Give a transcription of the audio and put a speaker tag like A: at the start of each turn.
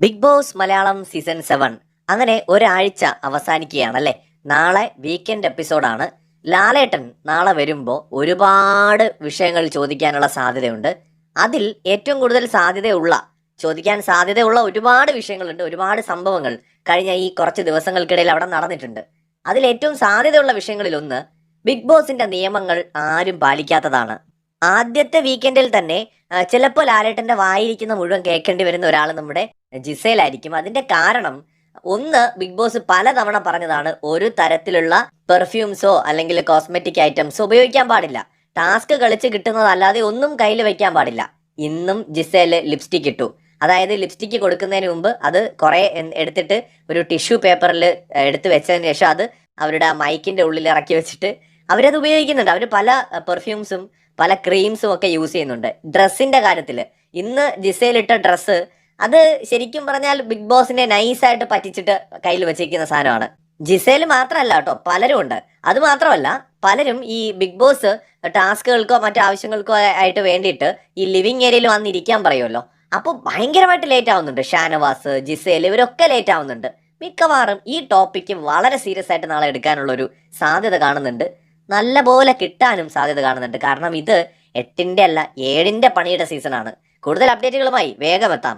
A: Bigg Boss Malayalam season seven അങ്ങനെ ഒരാഴ്ച അവസാനിക്കുകയാണല്ലേ? നാളെ വീക്കെൻഡ് എപ്പിസോഡാണ് ലാലേട്ടൻ നാളെ വരുമ്പോൾ ഒരുപാട് വിഷയങ്ങൾ ചോദിക്കാനുള്ള സാധ്യതയുണ്ട്. അതിൽ ഏറ്റവും കൂടുതൽ സാധ്യതയുള്ള ചോദിക്കാൻ സാധ്യതയുള്ള ഒരുപാട് വിഷയങ്ങളുണ്ട് ഒരുപാട് സംഭവങ്ങൾ കഴിഞ്ഞ ഈ കുറച്ച് ദിവസങ്ങൾക്കിടയിൽ അവിടെ നടന്നിട്ടുണ്ട്. അതിൽ ഏറ്റവും സാധ്യതയുള്ള വിഷയങ്ങളിൽ ഒന്ന് ബിഗ് ബോസിന്റെ നിയമങ്ങൾ ആരും പാലിക്കാത്തതാണ്. ആദ്യത്തെ വീക്കെൻഡിൽ തന്നെ ചിലപ്പോൾ ലാലേട്ടന്റെ വായിരിക്കുന്ന മുഴുവൻ കേൾക്കേണ്ടി വരുന്ന ഒരാൾ നമ്മുടെ ജിസയിലായിരിക്കും അതിന്റെ കാരണം ഒന്ന് ബിഗ് ബോസ് പലതവണ പറഞ്ഞതാണ് ഒരു തരത്തിലുള്ള പെർഫ്യൂംസോ അല്ലെങ്കിൽ കോസ്മെറ്റിക് ഐറ്റംസോ ഉപയോഗിക്കാൻ പാടില്ല. ടാസ്ക് കളിച്ച് കിട്ടുന്നതല്ലാതെ ഒന്നും കയ്യിൽ വെക്കാൻ പാടില്ല. ഇന്നും ജിസേൽ ലിപ്സ്റ്റിക് ഇട്ടു. അതായത് ലിപ്സ്റ്റിക് കൊടുക്കുന്നതിന് മുമ്പ് അത് കുറെ എടുത്തിട്ട് ഒരു ടിഷ്യൂ പേപ്പറിൽ എടുത്തു വെച്ചതിന് ശേഷം അത് അവരുടെ മൈക്കിന്റെ ഉള്ളിൽ ഇറക്കി വെച്ചിട്ട് അവരത് ഉപയോഗിക്കുന്നുണ്ട്. അവർ പല പെർഫ്യൂംസും പല ക്രീംസും ഒക്കെ യൂസ് ചെയ്യുന്നുണ്ട്. ഡ്രസ്സിന്റെ കാര്യത്തിൽ ഇന്ന് ജിസയിലിട്ട ഡ്രസ്സ് അത് ശരിക്കും പറഞ്ഞാൽ ബിഗ് ബോസിനെ നൈസായിട്ട് പറ്റിച്ചിട്ട് കയ്യിൽ വെച്ചിരിക്കുന്ന സാധനമാണ്. ജിസേൽ മാത്രമല്ല കേട്ടോ പലരും ഉണ്ട്. അത് മാത്രമല്ല പലരും ഈ ബിഗ് ബോസ് ടാസ്കുകൾക്കോ മറ്റു ആവശ്യങ്ങൾക്കോ ആയിട്ട് വേണ്ടിയിട്ട് ഈ ലിവിങ് ഏരിയയിൽ വന്നിരിക്കാൻ പറയുമല്ലോ. അപ്പോൾ ഭയങ്കരമായിട്ട് ലേറ്റ് ആവുന്നുണ്ട്. ഷാനവാസ് ജിസേൽ ഇവരൊക്കെ ലേറ്റ് ആവുന്നുണ്ട്. മിക്കവാറും ഈ ടോപ്പിക്ക് വളരെ സീരിയസ് ആയിട്ട് നാളെ എടുക്കാനുള്ള ഒരു സാധ്യത കാണുന്നുണ്ട്. നല്ല പോലെ കിട്ടാനും സാധ്യത കാണുന്നുണ്ട്. കാരണം ഇത് എട്ടിന്റെ അല്ല ഏഴിന്റെ പണിയുടെ സീസണാണ് കൂടുതൽ അപ്ഡേറ്റുകളുമായി വേഗം എത്താം.